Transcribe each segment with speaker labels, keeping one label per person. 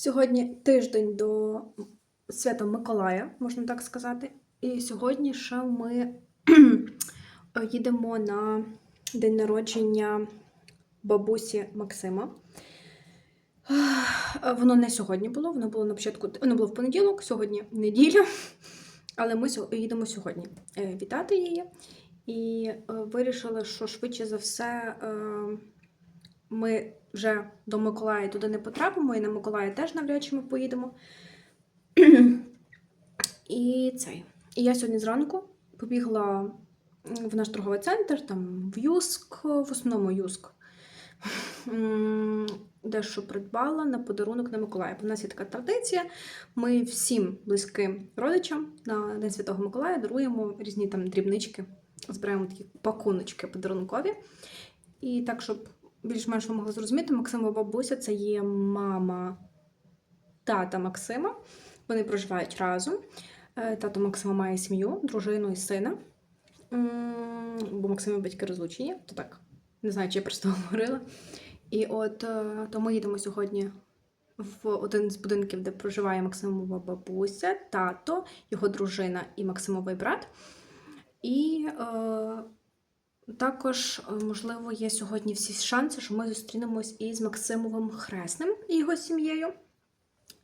Speaker 1: Сьогодні тиждень до Свята Миколая, можна так сказати. І сьогодні ще ми їдемо на день народження бабусі Максима. Воно не сьогодні було, воно було на початку, воно було в понеділок, сьогодні неділя. Але ми їдемо сьогодні е, вітати її. І е, вирішили, що швидше за все е, ми вже до Миколая туди не потрапимо, і на Миколая теж навряд чи ми поїдемо. І цей. І я сьогодні зранку побігла в наш торговий центр, там в Юск, в основному Юск. Дещо придбала на подарунок на Миколая. У нас є така традиція. Ми всім близьким родичам на День Святого Миколая даруємо різні там дрібнички, збираємо такі пакуночки подарункові. І так, щоб більш-менш могли зрозуміти, Максимова бабуся це є мама тата Максима. Вони проживають разом. Е, Тато Максима має сім'ю, дружину і сина. Бо Максимові батьки розлучені, то так, не знаю, чи я просто говорила. І от е, то ми їдемо сьогодні в один з будинків, де проживає Максимова бабуся, тато, його дружина і Максимовий брат. І е, також, е, можливо, є сьогодні всі шанси, що ми зустрінемось із Максимовим Хресним і його сім'єю.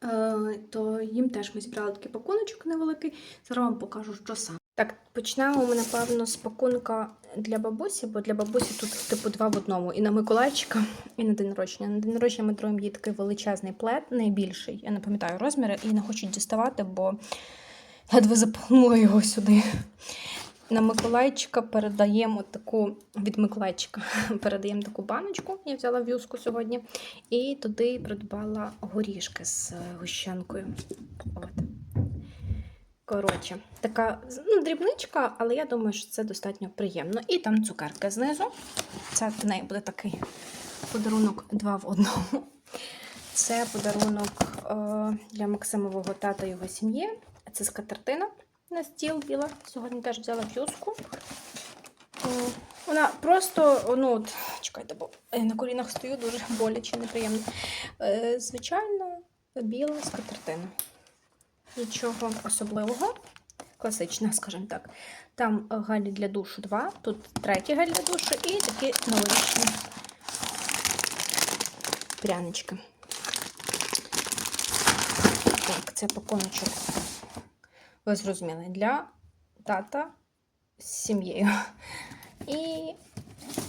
Speaker 1: Е, То їм теж ми зібрали такий пакуночок невеликий. Зараз вам покажу, що саме. Так, почнемо ми, напевно, з пакунка для бабусі, бо для бабусі тут типу два в одному. І на Миколайчика, і на день народження. На день народження ми даруємо їй такий величезний плед, найбільший. Я не пам'ятаю розміри і не хочу діставати, бо ледве запланула його сюди. На Миколайчика передаємо таку від Миколайчика передаємо таку баночку. Я взяла в юску сьогодні. І туди придбала горішки з е, гущенкою. От. Коротше, така ну, дрібничка, але я думаю, що це достатньо приємно. І там цукерка знизу. Це в неї буде такий подарунок два в одному. Це подарунок е, для Максимового тата його сім'ї. Це скатертина на стіл біла. Сьогодні теж взяла в. Е, Вона просто, ну, от, чекайте, бо на колінах стою дуже боляче, неприємно. Е, Звичайно, біла скатертина. Нічого особливого. Класична, скажімо так. Там гелі для душу 2, тут третій гель для душу і такі новорічні прянички. Так, це пакуночок. Ви зрозуміли, для тата з сім'єю. І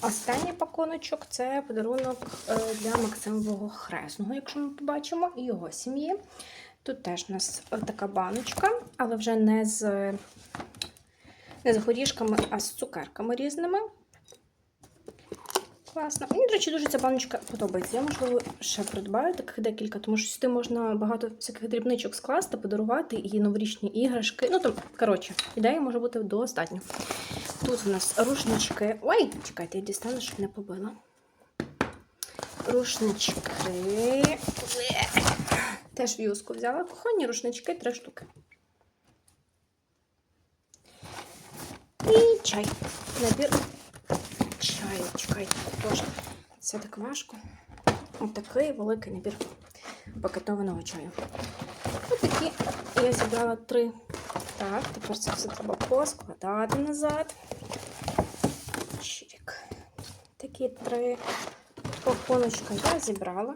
Speaker 1: останній пакуночок це подарунок е, для Максимового хресного, якщо ми побачимо, і його сім'ї. Тут теж у нас така баночка, але вже не з, не з горішками, а з цукерками різними. Класно. Мені, до речі, дуже ця баночка подобається. Я, можливо, ще придбаю таких декілька, тому що сюди можна багато всяких дрібничок скласти, подарувати і новорічні іграшки. Ну, там, коротше, ідеї може бути достатньо. Тут у нас рушнички. Ой, чекайте, я дістану, щоб не побила. Рушнички. Теж в юску взяла. Кухонні рушнички, три штуки. І чай. Набір чаю. Чекайте, боже. Це так важко. Ось такий великий набір пакетованого чаю. Ось такі я зібрала три. Так, тепер це все треба поскладати назад. Чирік. Такі три пакуночка я зібрала.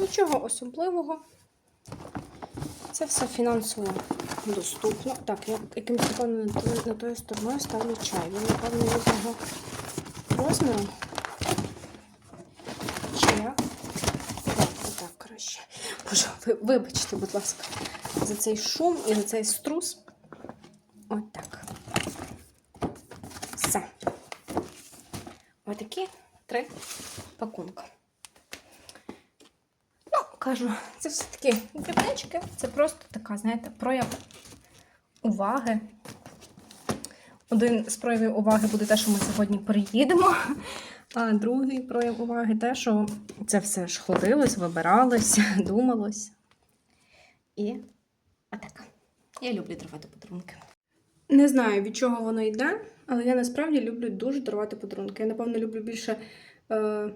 Speaker 1: Нічого особливого. Це все фінансово доступно. Так, я якимось, напевно, на тою- стороною ставлю чай. Він, напевно, різного розміру. Чи? Так, отак краще. Боже, ви, вибачте, будь ласка, за цей шум і за цей струс. Отак. Все. Отакі три пакунки. Ну, кажу, це все-таки дрібнички. Це просто така, знаєте, прояв уваги. Один з проявів уваги буде те, що ми сьогодні приїдемо. А другий прояв уваги те, що це все ж ходилось, вибиралось, думалось. І отак. Я люблю дарувати подарунки. Не знаю, від чого воно йде, але я насправді люблю дуже дарувати подарунки. Я, напевно, люблю більше е,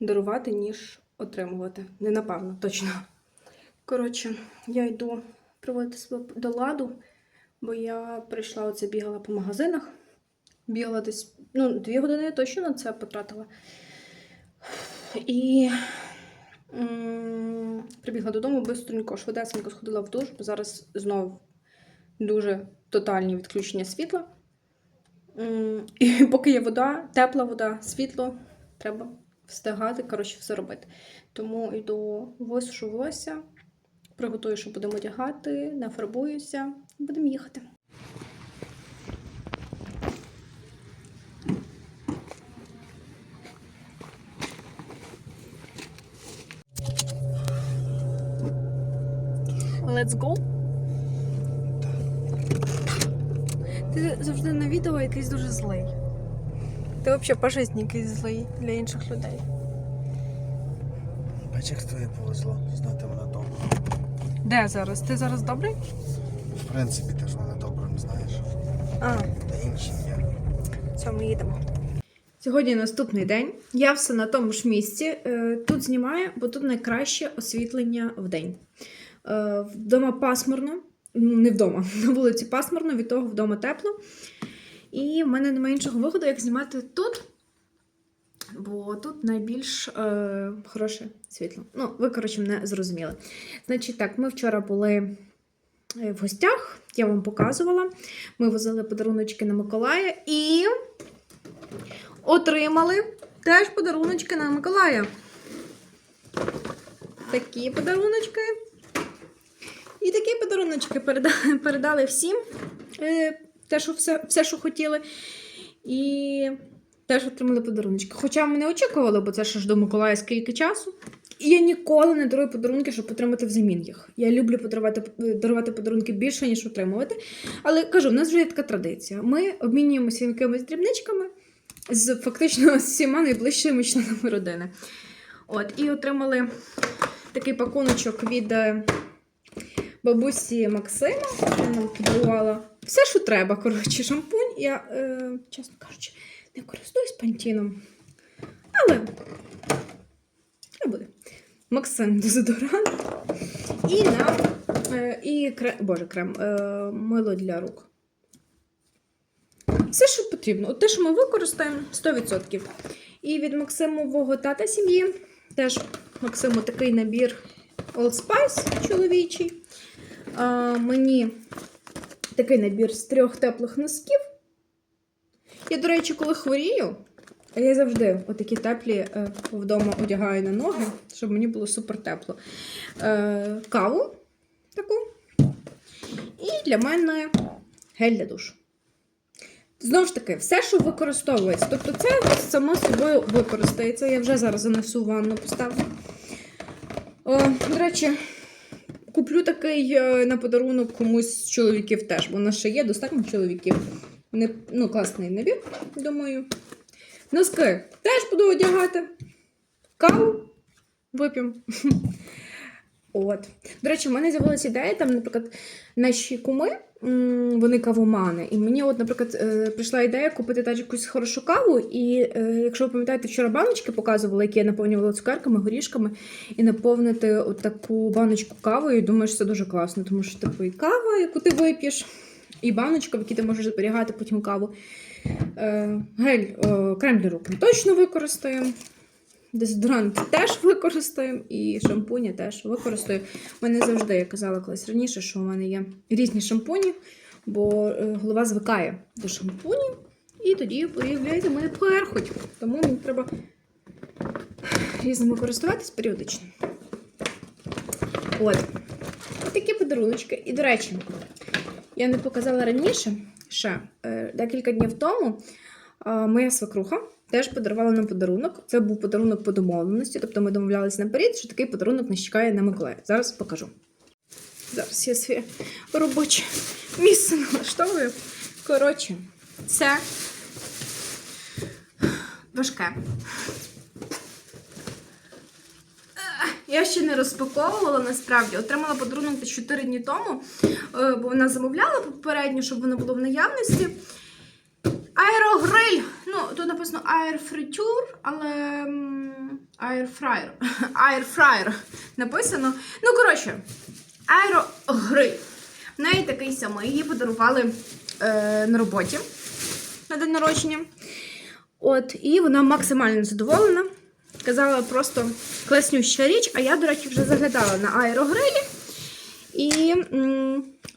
Speaker 1: дарувати, ніж отримувати. Не напевно, точно. Коротше, я йду приводити себе до ладу, бо я прийшла оце бігала по магазинах. Бігала десь, ну, дві години точно на це потратила. І прибігла додому бистренько, швидесенько сходила в душ, бо зараз знов дуже тотальні відключення світла. І поки є вода, тепла вода, світло, треба встигати, коротше, все робити. Тому йду висушу волосся, приготую, що будемо одягати, нафарбуюся, будемо їхати. Let's go. Ти завжди на відео якийсь дуже злий. Ти взагалі по житті якийсь злий для інших людей.
Speaker 2: Бач, як тобі повезло знати мене добре.
Speaker 1: Де зараз? Ти зараз добрий?
Speaker 2: В принципі, ти ж мене добрим знаєш.
Speaker 1: А,
Speaker 2: Та інші ні.
Speaker 1: все, ми їдемо. Сьогодні наступний день. Я все на тому ж місці. Е, Тут знімаю, бо тут найкраще освітлення в день. Е, Вдома пасмурно, Ну, не вдома, на вулиці пасмурно, від того вдома тепло. І в мене немає іншого виходу, як знімати тут. Бо тут найбільш е, хороше світло. Ну, ви, коротше, мене зрозуміли. Значить, так, ми вчора були в гостях, я вам показувала. Ми возили подаруночки на Миколая і отримали теж подаруночки на Миколая. Такі подаруночки. І такі подаруночки передали, передали всім. Е, те, що все, все, що хотіли. І теж отримали подаруночки. Хоча ми не очікували, бо це ж до Миколая скільки часу. І я ніколи не дарую подарунки, щоб отримати взамін їх. Я люблю подарувати, дарувати подарунки більше, ніж отримувати. Але кажу, в нас вже є така традиція. Ми обмінюємося якимись дрібничками з фактично всіма найближчими членами родини. От, і отримали такий пакуночок від е, бабусі Максима. Вона нам подарувала все, що треба. Коротше, шампунь. Я, е, чесно кажучи, не користуюсь пантіном. Але буде. Максим дезодорант. І нам е, і крем, боже, крем, е, мило для рук. Все, що потрібно. От те, що ми використаємо 100%. І від Максимового тата сім'ї теж Максиму такий набір Old Spice чоловічий. А, мені такий набір з трьох теплих носків. Я, до речі, коли хворію, я завжди отакі теплі е, вдома одягаю на ноги, щоб мені було супер тепло. Е, каву таку. І для мене гель для душу. Знову ж таки, все, що використовується. Тобто, це само собою використається. Я вже зараз занесу ванну поставлю. О, до речі, куплю такий е, на подарунок комусь з чоловіків теж, бо в нас ще є достатньо чоловіків. Не, ну, класний набір, думаю. Носки теж буду одягати. Каву вип'ємо. От. До речі, в мене з'явилася ідея, там, наприклад, наші куми, вони кавомани. І мені, от, наприклад, е, прийшла ідея купити теж якусь хорошу каву. І е, якщо ви пам'ятаєте, вчора баночки показували, які я наповнювала цукерками, горішками, і наповнити от таку баночку кавою, думаю, що це дуже класно, тому що типу і кава, яку ти вип'єш, і баночка, в якій ти можеш зберігати потім каву. Е, гель, е, крем для точно використаємо. Дезодорант теж використаємо, і шампуні теж використаю. У мене завжди, я казала колись раніше, що у мене є різні шампуні, бо е, голова звикає до шампунів, і тоді появляється в мене перхоть. Тому мені треба різними користуватись періодично. От. Ось такі подаруночки. І, до речі, я не показала раніше ще е, декілька днів тому. е, Моя свекруха теж подарувала нам подарунок. Це був подарунок по домовленості, тобто ми домовлялися наперед, що такий подарунок нас чекає на Миколая. Зараз покажу. Зараз я своє робоче місце налаштовую. Коротше, це важке. Я ще не розпаковувала насправді. Отримала подарунок 4 дні тому, е, бо вона замовляла попередньо, щоб воно було в наявності. Аерогриль. Ну, тут написано Friture, але Airfryer. Airfryer написано. Ну, коротше, аерогриль. В неї такий самий. Її подарували е, на роботі на день народження. От, і вона максимально задоволена. Казала просто класнюща річ, а я, до речі, вже заглядала на аерогрилі. І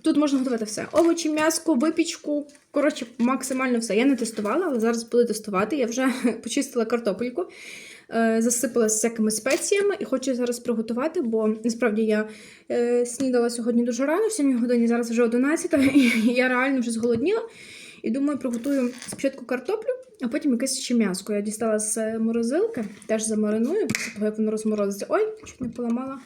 Speaker 1: тут можна готувати все: овочі, м'яско, випічку. Коротше, максимально все. Я не тестувала, але зараз буду тестувати. Я вже почистила картопельку, е, засипала з всякими спеціями і хочу зараз приготувати, бо насправді я е, снідала сьогодні дуже рано, в 7 годині, зараз вже 11, і я реально вже зголодніла. І думаю, приготую спочатку картоплю, а потім якесь ще м'яско. Я дістала з морозилки, теж замариную, як воно розморозиться. Ой, чуть не поламала.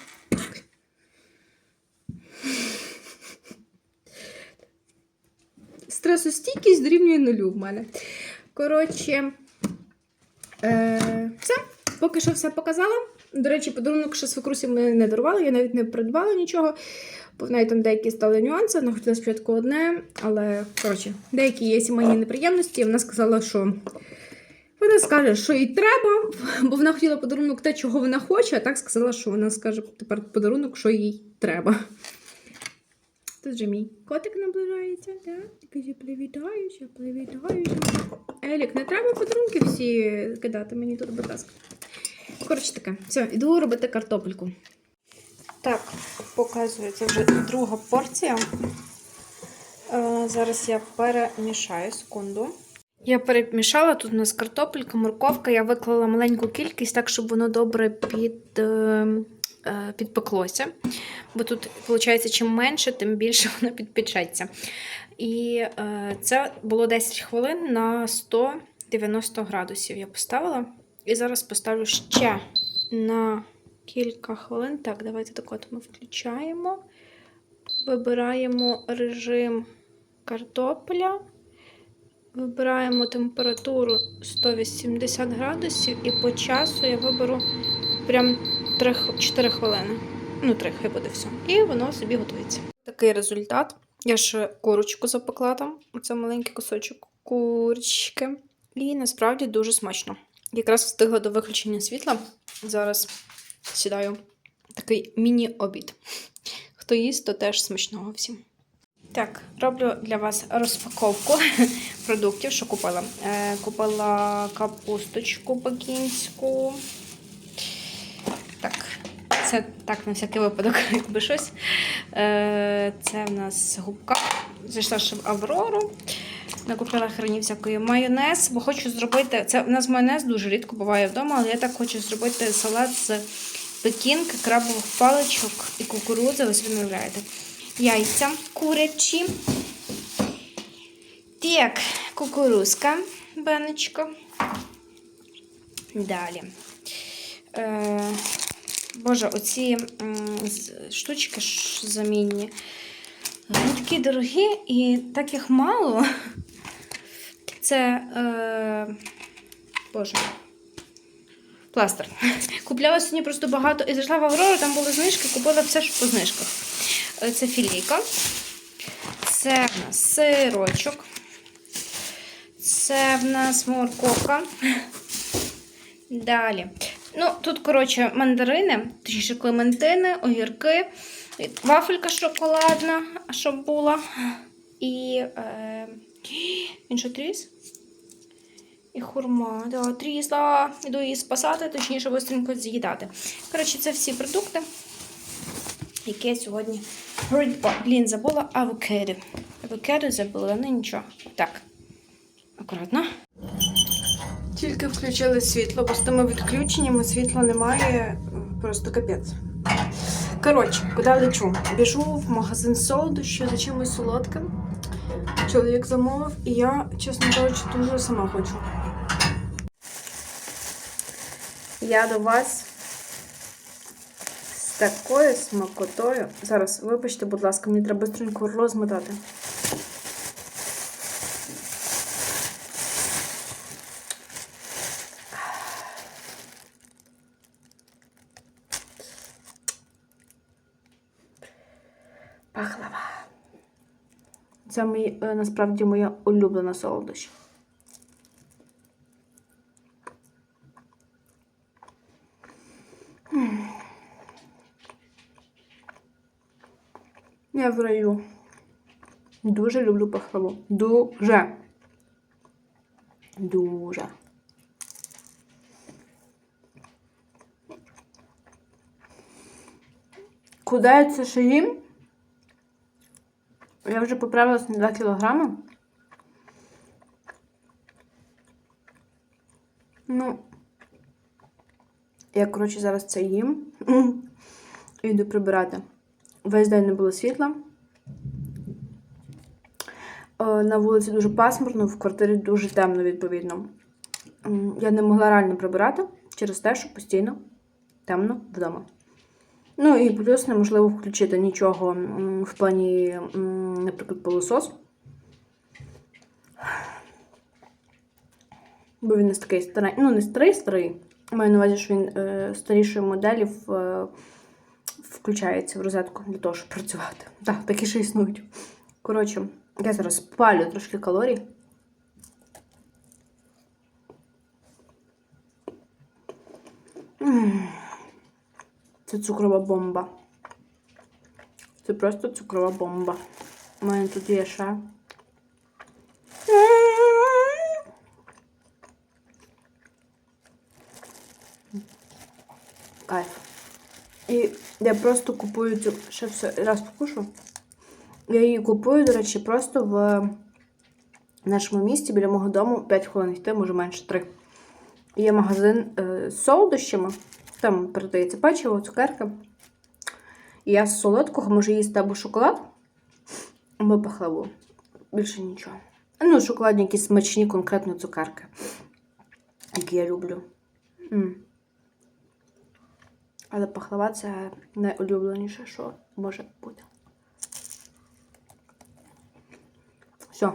Speaker 1: Стресостійкість дорівнює нулю в мене. Коротше, е, все. Поки що все показала. До речі, подарунок ще свекрусі ми не дарували, я навіть не придбала нічого, бо там деякі стали нюанси. Вона хотіла спочатку одне, але коротше, деякі є сімейні неприємності. Вона сказала, що вона скаже, що їй треба, бо вона хотіла подарунок те, чого вона хоче, а так сказала, що вона скаже тепер подарунок, що їй треба. Тут же мій котик наближається, так? Каже, привітаюся, привітаюся. Елік, не треба подарунки всі кидати мені тут, будь ласка. Коротше таке, все, іду робити картопельку. Так, показується вже друга порція. Е, зараз я перемішаю секунду. Я перемішала, тут у нас картопелька, морковка. Я виклала маленьку кількість, так, щоб воно добре під, е, е, підпеклося. Бо тут, виходить, чим менше, тим більше воно підпечеться. І це було 10 хвилин на 190 градусів. Я поставила. І зараз поставлю ще на кілька хвилин. Так, давайте так от ми включаємо. Вибираємо режим картопля. Вибираємо температуру 180 градусів, і по часу я виберу прям 3, 4 хвилини. Ну, 3, хай буде все. І воно собі готується. Такий результат. Я ще курочку запекла там. Оце маленький кусочок курочки. І насправді дуже смачно. Якраз встигла до виключення світла. Зараз сідаю такий міні-обід. Хто їсть, то теж смачного всім. Так, роблю для вас розпаковку продуктів, що купила. Е, купила капусточку бакінську. Так, це так на всякий випадок, якби щось. Е, це в нас губка. Зайшла ще в Аврору. Накупила хрені всякої майонез, бо хочу зробити. Це у нас майонез дуже рідко буває вдома, але я так хочу зробити салат з пекінки, крабових паличок і кукурудзи. Ось ви уявляєте. Яйця курячі. Так, кукурузка, баночка. Далі. Е, Боже, оці штучки замінні. Такі дорогі і так їх мало. Це. Е, Боже. Пластир. Купляла сьогодні просто багато і зайшла в Аврору, там були знижки, купила все ж по знижках. Е, Це філійка. Це в нас сирочок. Це в нас морковка. Далі. Ну, тут, коротше, мандарини, точніше клементини, огірки, вафелька шоколадна, щоб була. І е, він що тріс? І хурма. Да, трісла. Іду її спасати, точніше, швидко з'їдати. Коротше, це всі продукти, які я сьогодні. Блін, забула авокадо. Авокадо забула, ну нічого. Так. Акуратно. Тільки включили світло, бо з тими відключеннями світла немає, просто капець. Коротше, куди лечу? Біжу в магазин солодощів за чимось солодким. Чоловік замовив, і я, чесно кажучи, дуже сама хочу. Я до вас з такою смакотою. Зараз, вибачте, будь ласка, мені треба швидко розмотати. Пахлава. Це мій, е, насправді моя улюблена солодощ. Я в раю. Дуже люблю пахлаву. Дуже. Дуже. Куди я це ще їм? Я вже поправилась на 2 кілограми. Я, коротше, зараз це їм. І йду прибирати. Весь день не було світла. Е, На вулиці дуже пасмурно, в квартирі дуже темно, відповідно. Я не могла реально прибирати через те, що постійно темно вдома. Ну і плюс неможливо включити нічого в плані, наприклад, пилосос. Бо він не такий старий. Ну, не старий старий. Маю на увазі, що він е, старішої моделі в, е, включається в розетку для того, щоб працювати. Так, такі ще існують. Коротше, я зараз спалю трошки калорій. Це цукрова бомба. Це просто цукрова бомба. У мене тут є ще. Кайф. І я просто купую цю. Ще все раз покушу. Я її купую, до речі, просто в нашому місті біля мого дому 5 хвилин йти, може менше 3. Є магазин е, з солодощами. Там передається печиво, цукерки. І я з солодкого можу їсти або шоколад, або пахлаву. Більше нічого. Ну, шоколадні якісь смачні, конкретно цукерки, які я люблю. М. Але пахлава це найулюбленіше, що може бути. Все.